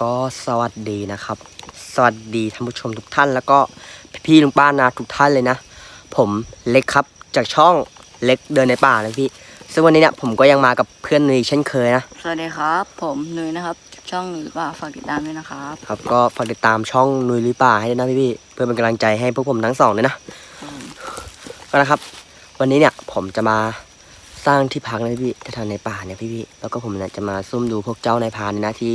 ก็สวัสดีนะครับ สวัสดีท่านผู้ชมทุกท่าน แล้วก็พี่ๆลุงป้านาทุกท่านเลยนะ ผมเล็กครับจากช่องเล็กเดินในป่านะพี่ซึ่งวันนี้เนี่ยผมก็ยังมากับเพื่อนนุยเช่นเคยนะสวัสดีครับ ผมนุ้ยนะครับ ช่องนุ้ยป่าฝากติดตามด้วยนะครับครับ ก็ฝากติดตามช่องนุยลุยป่าให้ด้วยนะพี่ๆเพื่อเป็นกำลังใจให้พวกผมทั้งสองเลยนะก็นะครับ วันนี้เนี่ยผมจะมาสร้างที่พักนะพี่ๆแถวๆในป่าเนี่ยพี่ๆแล้วก็ผมเนี่ยจะมาซุ่มดูพวกเจ้านายพรานเนี่ยนะที่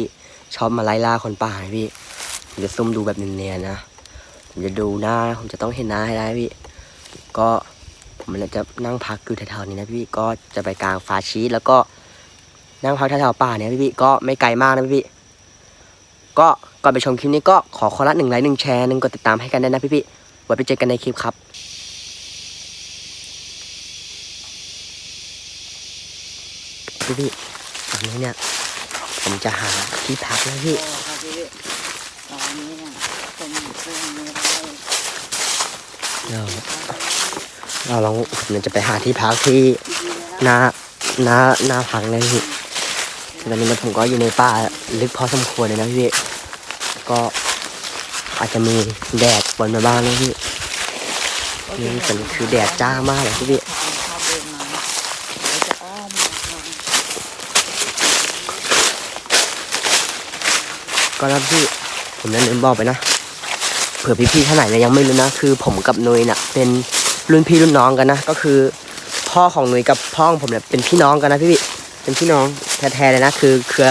ชอบมาไล่ล่าคนป่านะพี่ผมจะซุ่มดูแบบเนียนๆนะ ผมจะดูหน้า ผมจะต้องเห็นหน้าให้ได้พี่ ก็ผมจะนั่งพักอยู่แถวๆนี้นะพี่ ก็จะไปกลางฟาชีสแล้วก็นั่งพักแถวๆป่าเนี่ยพี่ก็ไม่ไกลมากนะพี่ ก็ก่อนไปชมคลิปนี้ก็ขอคนละหนึ่งไลค์หนึ่งแชร์หนึ่งกดติดตามให้กันได้นะพี่ๆไว้ไปเจอกันในคลิปครับพี่พี่ตอนนี้เนี่ย ผมจะหาที่พักนะพี่โอ้ครับพี่ตอนนี้เนี่ยผมอยู่เรื่องนี้แล้วเราเราลองผมจะไปหาที่พักที่หน้าหน้าหน้าพักเลยพี่ตอนนี้เนี่ยผมก็อยู่ในป่าลึกพอสมควรเลยนะพี่ก็อาจจะมีแดดบนมาบ้างนะพี่นี่เป็นคือแดดจ้ามากเลยพี่พี่ ชอบเดินมาเดี๋ยวจะอ้อมมาทาง ก็นะพี่ผมนั้นลืมบอกไปนะเผื่อพี่ๆท่านไหนเนี่ยยังไม่รู้นะคือ ผมกับนุยเนี่ยเป็นรุ่นพี่รุ่นน้องกันนะก็คือ พ่อของนุยกับพ่อของผมเนี่ยเป็นพี่น้องกันนะพี่ๆเป็นพี่น้องแท้ๆเลยนะคือเครือ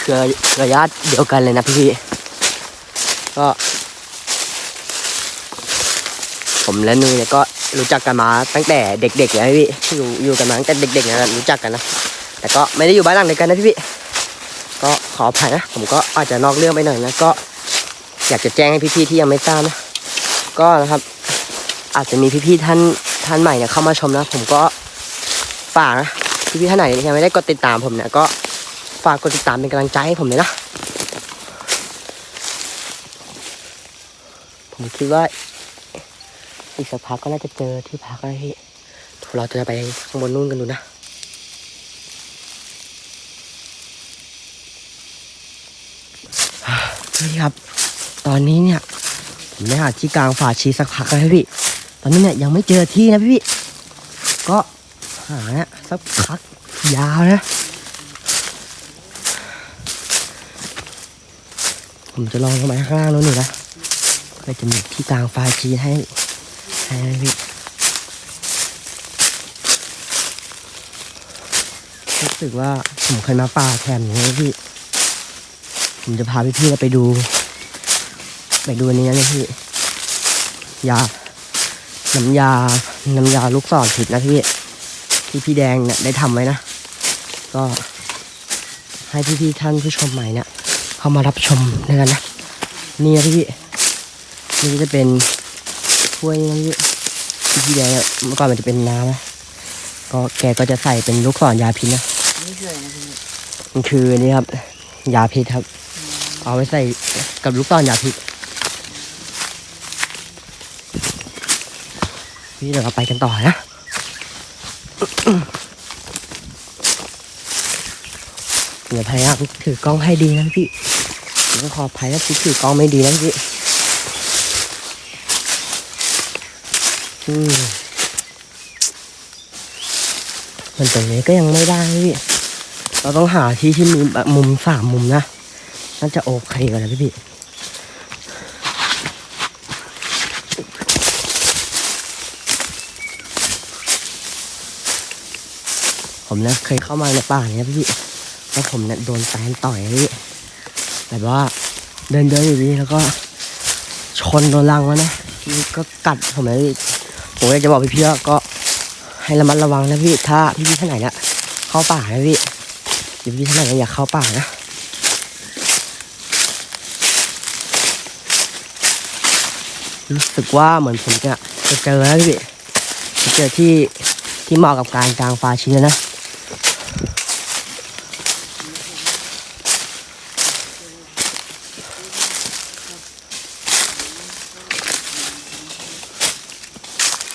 เครือเครือญาติเดียวกันเลยนะพี่ๆก็ผมและนุยเนี่ยก็รู้จักกันมาตั้งแต่เด็กๆเลยนะพี่อยู่อยู่กันมาตั้งแต่เด็กๆนะรู้จักกันนะแต่ก็ไม่ได้อยู่บ้านหลังเดียวกันนะพี่ๆก็ ขออภัยนะ ผมก็อาจจะนอกเรื่องไปหน่อยนะ ก็อยากจะแจ้งให้พี่ๆที่ยังไม่ทราบนะ ก็นะครับ อาจจะมีพี่ๆท่านท่านใหม่เนี่ยเข้ามาชมนะ ผมก็ฝากนะพี่ๆท่านไหนยังไม่ได้กดติดตามผมเนี่ยก็ฝากกดติดตามเป็นกำลังใจให้ผมเลยนะ ผมคิดว่าอีกสักพักก็น่าจะเจอที่พักแล้วพี่เราจะไปข้างบนนู่นกันดูนะ นี่ครับ ตอนนี้เนี่ยผมได้หาที่กลางฝาชีสักพักแล้วพี่ ตอนนี้เนี่ยยังไม่เจอที่นะพี่ ก็หาเนี่ยสักพักยาวนะ ผมจะลองลงไปข้างล่างนู้นหนึ่งนะก็จะมีที่กลางฝาชีให้ให้พี่รู้สึกว่าผมเคยมาป่าแถมนี้พี่ ผมจะพาพี่ๆเราไปดู ไปดูอันนี้นะพี่ ยา น้ำยา น้ำยาลูกศรผิดนะพี่ ที่พี่แดงเนี่ยได้ทำไว้นะ ก็ให้พี่ๆท่านผู้ชมใหม่เนี่ยเข้ามารับชมด้วยกันนะ นี่นะพี่ นี่ก็จะเป็นถ้วยนะพี่ที่พี่แดงเนี่ยเมื่อก่อนมันจะเป็นน้ำนะก็แกก็จะใส่เป็นลูกศรยาพิษนะนี่คืออะไรนะพี่มันคือนี่ครับ ยาพิษครับ เอาไว้ใส่กับลูกตอนยาพิษพี่เดี๋ยวเราไปกันต่อนะเดี๋ยวพยายามถือกล้องให้ดีนะพี่ผมก็ขออภัยถ้าพี่ถือกล้องไม่ดีนะพี่อืมมันตรงนี้ก็ยังไม่ได้พี่ เราต้องหาที่ที่มีแบบมุมสามมุมนะ น่าจะโอเคกว่านะพี่พี่ผมเนี่ยเคยเข้ามาในป่าเนี้ยพี่พี่แล้วผมเนี่ยโดนแฟนต่อยพี่แบบว่าเดินเดินอยู่ดีแล้วก็ชนโดนลังแล้วนะพี่ก็กัดผมเลยพี่ผมอยากจะบอกพี่พี่ว่าก็ให้ระมัดระวังนะพี่ถ้าพี่พี่ท่านไหนเนี่ยเข้าป่านะพี่เดี๋ยวพี่ท่านไหนอยากเข้าป่านะ รู้สึกว่าเหมือนผมจะจะเจอแล้วพี่จะเจอที่ที่เหมาะกับการกลางฟ้าชิ้นนะ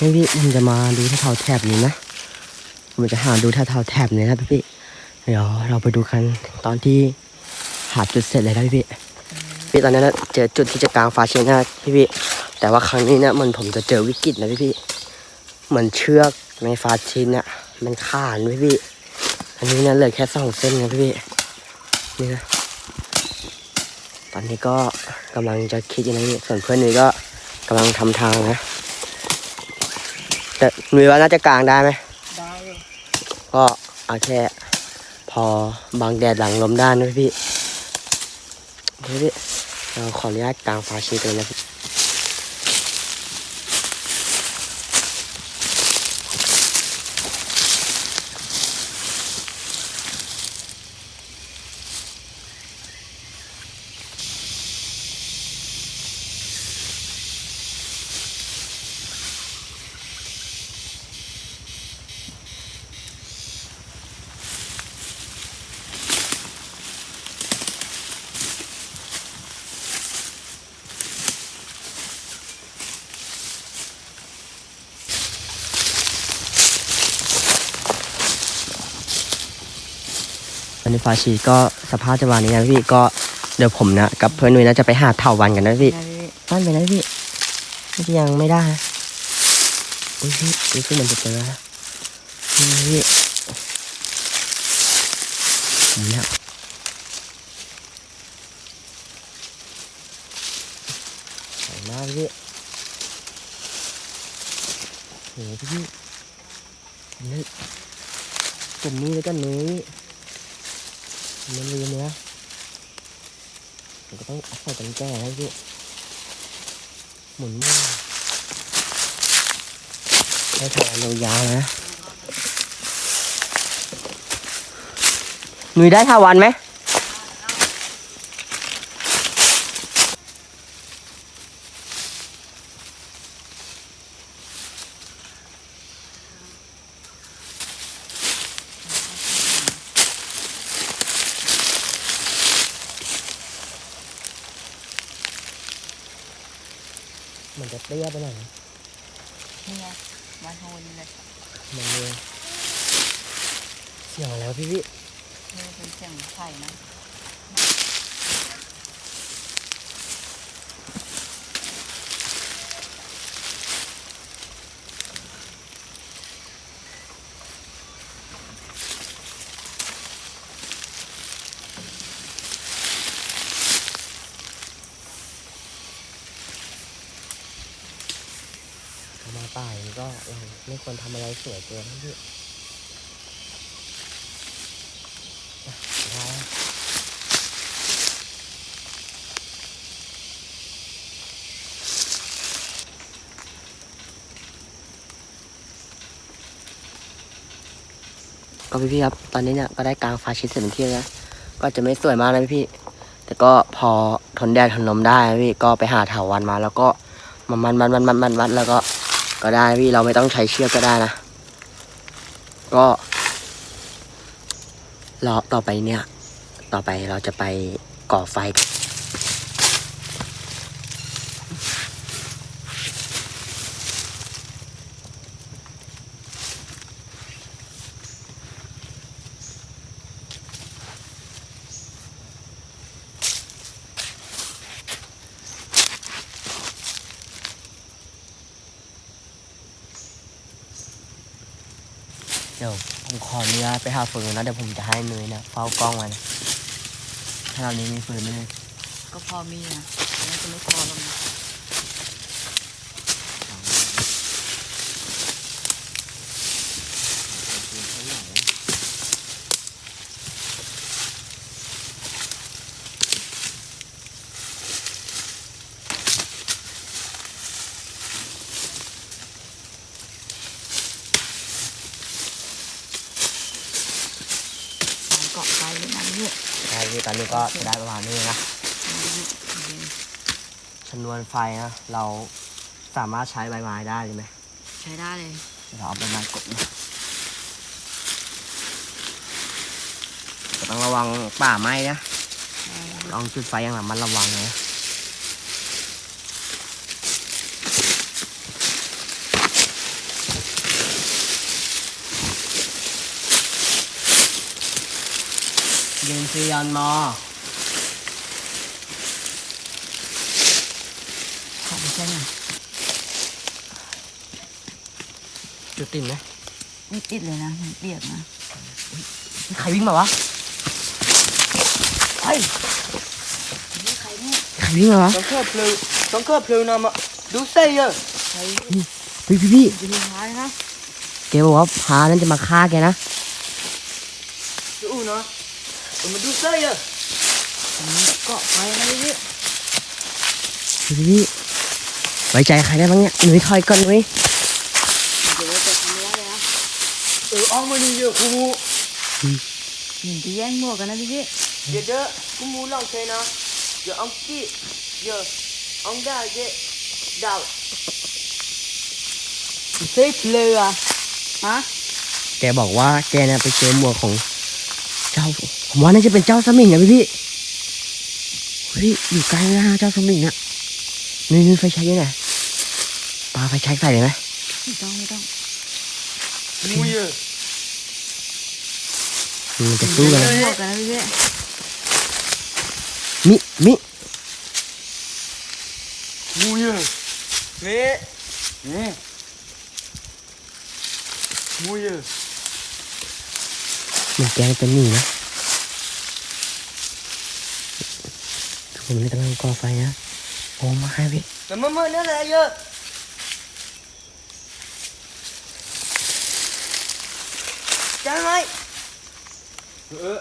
นี่พี่ผมจะมาดูแถวๆแถบนี้นะผมจะหาดูแถวๆแถบนี้นะพี่เดี๋ยวเราไปดูกันตอนที่หาจุดเสร็จเลยนะพี่พี่ตอนนั้นะเจอจุดที่จะกลางฟ้าเชียงนะพี่พี่ แต่ว่าครั้งนี้เนี่ยเหมันผมจะเจอวิกฤตนะพี่พี่เหมือนเชือกในฟ้าชินเนี่ยมันขาดพี่พี่อันนี้เนี่ยเหลือแค่สองเส้นนะพี่พี่นี่นะตอนนี้ก็กำลังจะคิดอยู่นะพี่ส่วนเพื่อนนุ้ยก็กำลังทำทางนะ แต่หนุ้ยว่าน่าจะกลางได้ไหมได้เลยก็เอาแค่พอบังแดดหลังลมด้านนะพี่เดี๋ยวพี่เราขออนุญาตกลางฟ้าชีกันนะพี่ ฟ้าชีก็สภาพจะวันนี้นะพี่ก็เดี๋ยวผมนะกับเพื่อนนุ้ยนะจะไปหาเถาวันกันนะพี่ได้เลยบ้านไปนะพี่นี่ยังไม่ได้นะอุ้ยพี่นี่คือเหมือนจะเจอแล้วนี่นะพี่ผมเนี่ยสวยมากพี่โหพี่พี่นึกผมนี่แล้วกันนุ้ยผ มันลืมเลยนะผมก็ต้องใส่กันแก้ให้พี่หมุนมือให้แถอยาวนะหนุ่ยได้ทาวันไหม เตี้ยไปหน่อยนะนี่ไงมาโทนเลยมันเลยเสียงอะไรวะพี่พี่นี่เป็นเสียงไข่นะ ป่าอย่างนี้ก็เราไม่ควรทำอะไรสวยเกินนะพี่ได้แล้วก็พี่พี่ๆครับ ตอนนี้เนี่ยก็ได้กลางฟ้าชิดเสร็จเป็นที่แล้ว ก็จะไม่สวยมากนะพี่พี่ๆแต่ก็พอทนแดดทนลมได้พี่ก็ไปหาเถาวันมาแล้วก็มันมันมันมันมันมันแล้วก็ ก็ได้พี่เราไม่ต้องใช้เชือกก็ได้นะ ก็รอต่อไปเนี่ย ต่อไปเราจะไปก่อไฟกันเดี๋ยวผมขออนุญาตไป หาฟืนนะเดี๋ยวผมจะให้เนยนะเฝ้ากล้องไว้นะถ้าเรานี้มีฟืนไหมเนี่ยก็พอมีนะมันจะไม่พอหรอกนะ การเกาะไฟเลยนะเนี่ย ใช่พี่ตอนนี้ก็จะได้ประ มาณนี้นะชนวนไฟนะเราสามารถใช้ใบไม้ได้ใช่ไหมใช้ได้เลยเราเอาใบไม้กดนะต้องระวังป่าไหม้นะลองจุดไฟอย่างระมัดระวังนะยืนซียอนมอ ช่ไหม จุดติ่มไหมไม่ติดเลยนะมันเปียกนะใครวิ่งมาวะเฮ้ยนี่ใครเนี่ยใครวิ่งมาวะ ต้องเคเพลิวต้องเคเพลิวนะมาดูเซ่เยอะใครเฮ้ยพี่พี่จะมีท้ายนะแกบอกว่าพานั้นจะมาฆ่าแกนะดูนะมาดูเซ่เยอะมันเกาะไฟนะพี่พี่พี่ไว้ใจใครได้บ้างเนี่ยหนุ่ยถอยก่อนหนุ่ย เดี๋ยวจะทำไม่ได้เลยนะ เออเอามานี่เยอะคูมูหนึ่งจะแย่งหมวกกันนะพี่พี่เดี๋ยวเด้อคูมูลองใช้นะเดี๋ยวเอากี้เดี๋ยวเอาได้เจ๊ดาวเซ่เลือฮะแกบอกว่าแกเนี่ยไปเจอหมวกของ เจ้า ผมว่าน่าจะเป็นเจ้าสมิงนะพี่พี่เฮ้ยอยู่ไกลนะเจ้าสมิงอะนี่นี่ไฟใช้ยังไงปลาไฟใช้ใส่เลยไหมไม่ต้องไม่ต้อง มูเยอะมันจะสู้กันนะหมวกกันนะพี่พี่มิ มิมูเยอะเว้เนี่ยมูเยอะเหมือนแกจะหนีนะทุกคนกำลังก่อไฟนะโอ้มาให้พี่แต่มาเมื่อนั่นแหละเยอะ ใช่ไหมเออ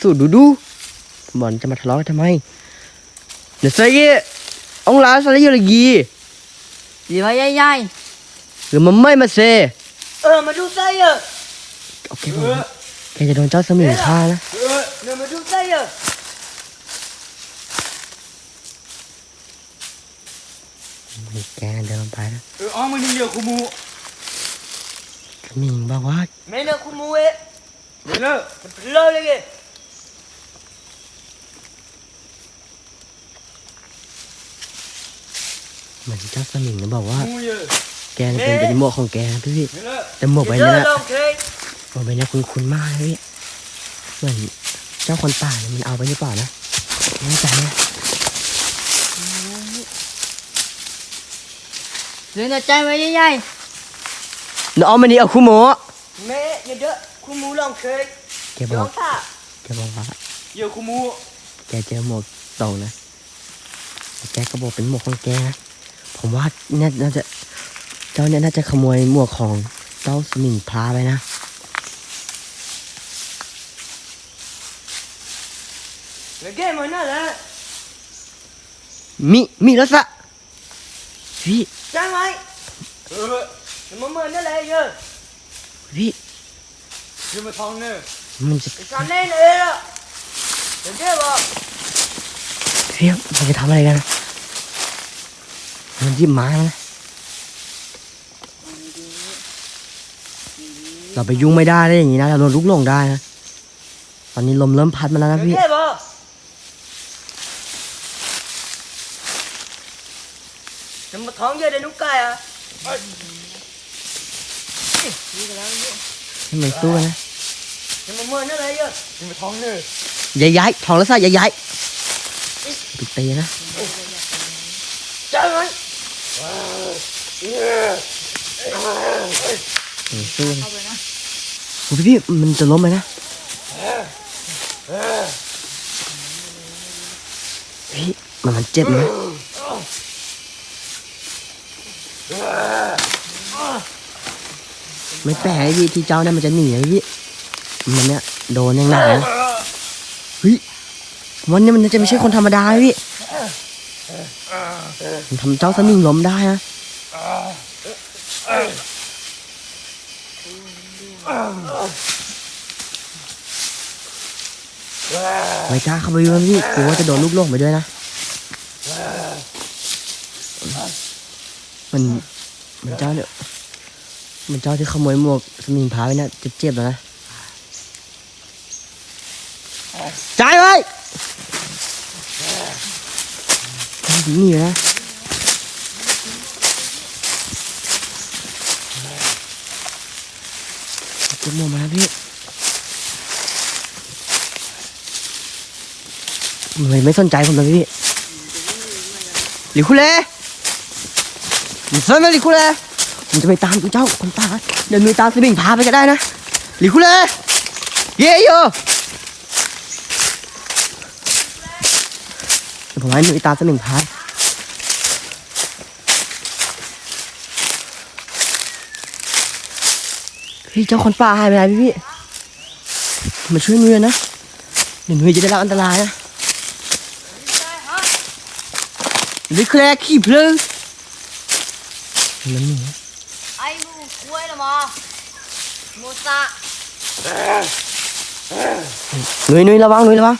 สูดดูดูบอลจะมาทะเลาะกันทำไมเดี๋ยวใส่เงี้ยองลาสอะไรอยู่ละกีดีไว้ใหญ่หรือมันไม่มาเซเออมาดูเซ่เยอะโอเคบอกว่าแกจะโดนเจ้าสมิงฆ่านะเออเนี่ยมาดูเซ่เยอะนี่แกเดินไปนะเออเอามานี่เยอะคูมูสมิงบอกว่าไม่เนอะคูมู เอ๊ะไม่เนอะมันเลอะเลยแกเหมือนเจ้าสมิงนะบอกว่ามูเยอะแกเนี่ยเป็นเป็นหมวกของแกนะพี่พี่ไม่เนอะแต่หมวกใบเดี๋ยวนั้นเดี๋ยวอะลองเคยหมวกใบนั้นคุ้นคุ้นๆมากเลยพี่เหมือนเจ้าคนป่าเนี่ยมันเอาไปหรือเปล่านะไม่แน่ใจนะๆเรื่องใจไว้ใหญ่เดี๋ยว เอามานี่เอาคู่หมอแม่อย่าเด้อคูมูลองเคยแกบลออกงท่าแกบอกว่าเยอะคูมูแกเจอหมวกตรงนะแต่แกก็บอกเป็นหมวกของแกนะผมว่าเนี่ยน่าจะเจ้าเนี่ยน่าจะขโมยหมวกของเจ้าสมิงพลาไปนะแล้วแกมันนั่นแหละมิมิแล้วสะพี่ใช่ไหม เออเดี๋ยวมาเมื่อนั่นแหละเยอะพี่เดี๋ยวมาทองเนอะมันจะไอ้สันเล่นเองอะเดี๋ยวเดี๋ยวบอกพี่มันจะทำอะไรกันนะมันหยิบไม้มานะเราไปยุ่งไม่ได้ได้อย่างนี้นะเราโดนลุกหลงได้นะตอนนี้ลมเริ่มพัดมาแล้วนะเดี๋ยวพี่เดี๋ยวบอกเดี๋ยวมาท้องเยอะเดี๋ยวนุ๊กไก่อะ ให้มันสู้กันนะเดี๋ยวมาเมื่อนั่นแหละเยอะเดี๋ยวมาท้องเนอะอย่าย้ายทองแล้วสะอย่าย้ายปิดตีนะใช่ไหมเออสู้ๆนะเข้าไปนะโอ้พี่พี่มันจะล้มไหมนะพี่มันมันเจ็บไหม ไม่แปลกพี่ที่เจ้าเนี่ยมันจะหนีนะพี่มันเนี่ยโดนย่างหนักนะเฮ้ยวันนี้มันจะไม่ใช่คนธรรมดาพี่มันทำเจ้าสมิงล้มได้นะไม่กล้าเข้าไปดูนะพี่กลัวว่าจะโดนลูกหลงไปด้วยนะ มันมันเจ้าเนี่ย มันเจ้าที่ขโมยหมวกสมิงพาไปน่ะเจ็บๆแล้วนะจ่ายเลยนีนะเจ็บหมวกมาพี่เหนื่อยไม่สนใจผมเลยพี่หลิคุเล่หลิคุเล่หลิคุเล่ ผมจะไปตามเจ้าคนป่าเดี๋ยวหนูตามสมิงพาไปก็ได้นะหลีคูเลยเย่โยยผมให้หนูตามสมิงพาพี่เจ้าคนป่าหายไปไหนพี่พี่มาช่วยนูเลยนะเดี๋ยวหนูจะได้รับอันตรายนะหลีคูเลยขี้เพลิงมันหนู ไอ้มูกล้วยละมอโมซาหนุ่ยหนุ่ยระวังหนุ่ยระวัง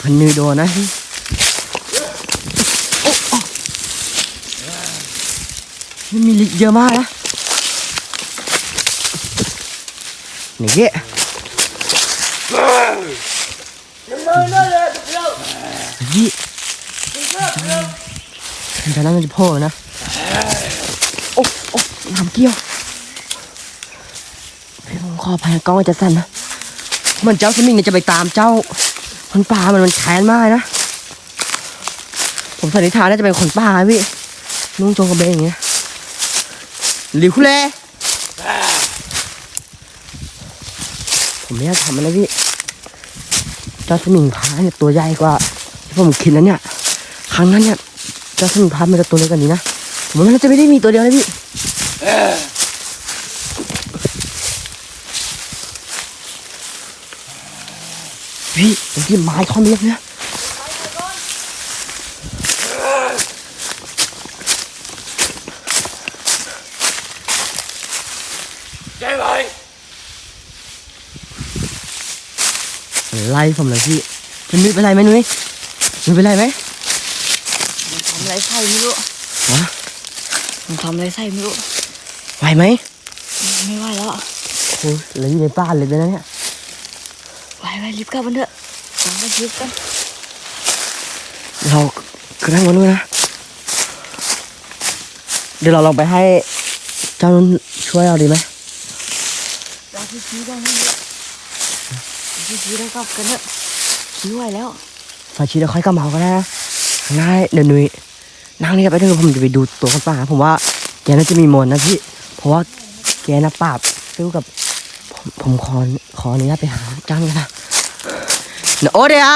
พันหนุ่ยโดนนะโอ้โอ้มันมีลิเยอะมากนะนี่เกะ แต่นั้นมันจะพ่นะ โอ้โอ้น้ำเกี้ยวพี่ผมขอพายกล้องจะสั่นนะมันเจ้าสมิงเนี่ยจะไปตามเจ้า คนป่ามันมันแค้นมากนะ ผมสันนิษฐานน่าจะเป็นคนป่าพี่นุ่งโจงกระเบนอย่างเงี้ยหลิวคุเลผมไม่อยากทำมันนะพี่ เจ้าสมิงพาเนี่ยตัวใหญ่กว่าที่ผมคิดแล้วเนี่ย ครั้งนั้นเนี่ย จ้าสมิงพามันจะตัวเล็กกว่านี้นะผมว่ามันจะไม่ได้มีตัวเดียวนะพี่พี่ตรงที่ไม้ท่อนเล็กเนี่ยไล่ผมเลยพี่จะนุ้ยเป็นไรไหมนุ้ยนุ้ยเป็นไรไหม มันทำอะไรใส่ไม่รู้ฮะมันทำอะไรใส่ไม่รู้ไหวไหมไม่ไหวแล้วอะโอ้ยเหลืออยู่ในบ้านเลยนะเนี่ยไหวไหวรีบกลับกันเถอะเราไปรีบกันเรากระทั่งวันนู้นนะ เดี๋ยวเราลองไปให้เจ้านุ่นช่วยเราดีไหมเราไปชี้กันเถอะเราไปชี้ได้กลับกันเถอะชี้ไหวแล้วมาชีเดี๋ยวค่อยกลับมาเอาก็ได้นะง่ายเดี๋ยวหนุย นั่งนี่ไปเถอะผมจะไปดูตัวคนป่าผมว่าแกน่าจะมีมนต์นะพี่ เพราะว่าแกน่ะปราบสู้กับ ผมผมขอขออนุญาตไปหาจ้างกันนะเนอะโอเดีย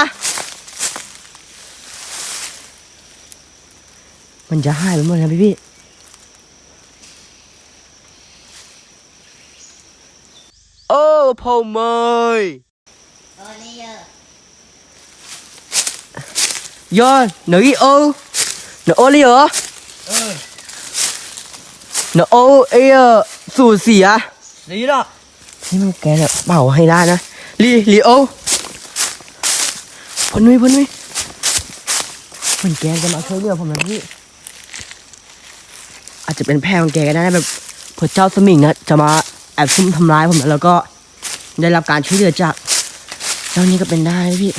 มันจะหายไปหมดนะพี่พี่โอ้พ่อเมยเออนี่เยอะ Yo, nữ ý ô Nữ ô li hả? Nữ ô ê ờ Sù xỉ à? สีละนี่มันแกเนี่ยเป่าให้ได้นะลีลีโอพลนุ้ยพลนุ้ยมันแกจะมาช่วยเหลือผมนะพี่อาจจะเป็นแพรของแกก็ได้นะแบบเผื่อเจ้าสมิงนะจะมาแอบซุ่มทำร้ายผมนะแล้วก็ได้รับการช่วยเหลือจากเจ้านี้ก็เป็นได้นะพี่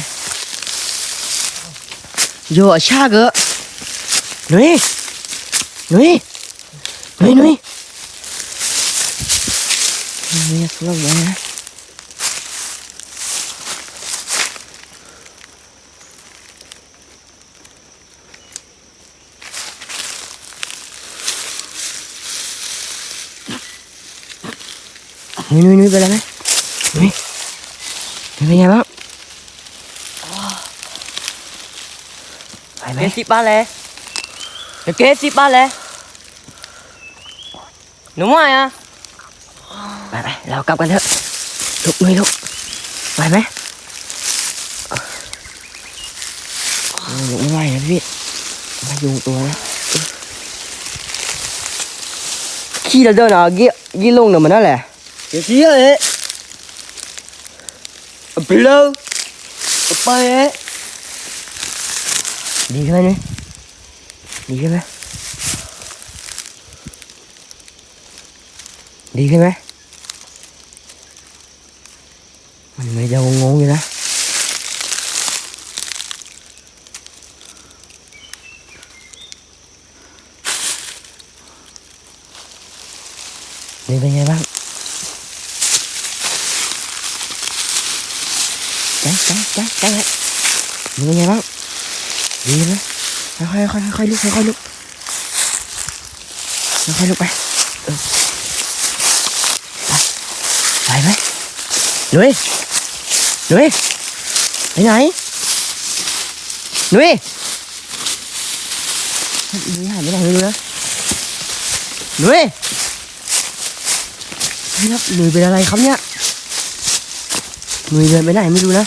โยอาชาเกอห นุ่ยหนุ่ยหนุ่ยหนุ่ย Mẹ xuống mẹ Nuôi nuôi nuôi về đây Nuôi Nuôi về nhà bác Phải เก mấy สิบา เลยเดี๋ยวเกสิบาเลยหนูมาอะไปไปเรากลับกันเถอะลุกนุ้ยลุกไปไหมโอ้ยไม่ไหวนะพี่มายุงตัวนะขี้เราเดินอะยี่ยี่ลงเนี่ยมันนั่นแหละเกสิเอ้ยเปล่าไปเอ้ยดีขึ้นไหมนุ้ย ดีขึ้นไหมดีขึ้นไหมมันไม่จะงงๆอยู่นะนี่เป็นไงบ้างจ้าจ้าจ้าจ้ามึงเป็นไงบ้างดีไหม ค่อยๆค่อยๆค่อยลุกค่อยๆลุกค่อยๆลุกไปไปไปไหมหนุ่ยหนุ่ยไปไหนหนุ่ยหนุ่ยหายไปไหนไม่รู้นะหนุ่ยเฮ้ยครับหนุ่ยเป็นอะไรครับเนี่ยหนุ่ยเดินไปไหนไม่รู้นะ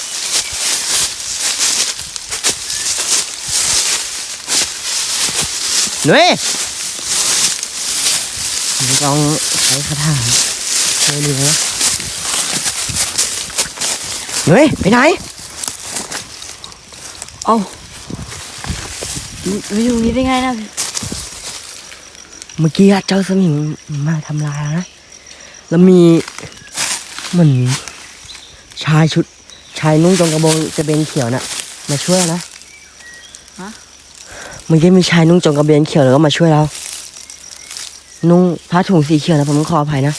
หนุ่ยต้องใช้คาถาช่วยเหลือหนุ่ยไปไหน เอามาอยู่ตรงนี้ได้ไงนะเมื่อกี้เจ้าสมิงมาทำลายแล้วนะ แล้วมีเหมือนชายชุด ชายนุ่งจงกระโบงจะเบนเขียวน่ะ มาช่วยนะฮะ มื่อกี้มีชายนุ่งจงกระเบนเขียวแล้วก็มาช่วยเรานุ่งผ้าถุงสีเขียวนะผมต้องขออภัยนะ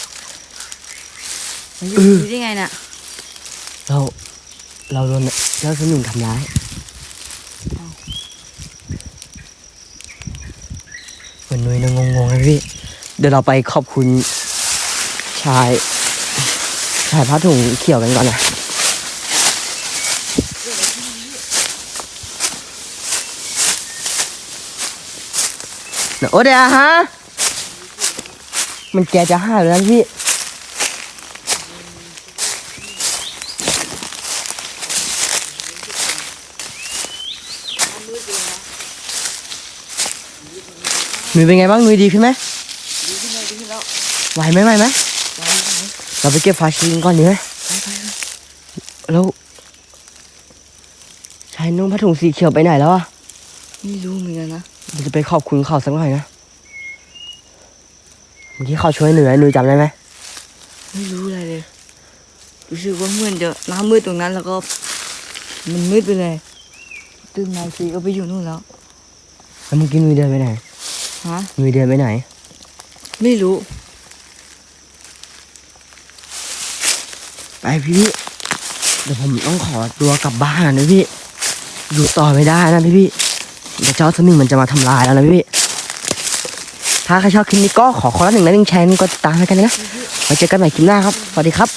มาอยู่ตรงนี้ได้ไงน่ะ เรา เราโดนเจ้าสมิงทำร้ายเหมือนนุ้ยนะงงๆนะพี่ เดี๋ยวเราไปขอบคุณชาย ชายผ้าถุงเขียวกันก่อนนะ โอ้เดี๋ยวฮะ มันแกจะห้าแล้วพี่ หนุ่ยเป็นไงบ้างหนุ่ยดีขึ้นไหมดีขึ้นแล้วดีขึ้นแล้วไหวไหมไหวไหมเราไปเก็บฟาชีกันก่อนดีไหมไปแล้วชายนุ่งผ้าถุงสีเขียวไปไหนแล้วอะ ไม่รู้เหมือนกันนะ เราจะไปขอบคุณเขาสักหน่อยนะเมื่อกี้เขาช่วยหนุ่ยหนุ่ยจำได้ไหมไม่รู้อะไรเลย รู้สึกว่าเหมือนจะน้ำมืดตรงนั้นแล้วก็ มันมืดไปเลยตื่นมาสีก็ไปอยู่นู่นแล้ว แล้วเมื่อกี้หนุ่ยเดินไปไหน ฮะ หนุ่ยเดินไปไหน ไม่รู้ ไปพี่ เดี๋ยวผมต้องขอตัวกลับบ้านนะพี่ อยู่ต่อไม่ได้นะพี่พี่ เดี๋ยวเจ้าสมิงมันจะมาทำลายแล้วนะพี่ ถ้าใครชอบคลิปนี้ก็ขอคนละหนึ่งและหนึ่งแชร์ก็ติดตามให้กันนะไว้เจอกันใหม่คลิปหน้าครับ สวัสดีครับ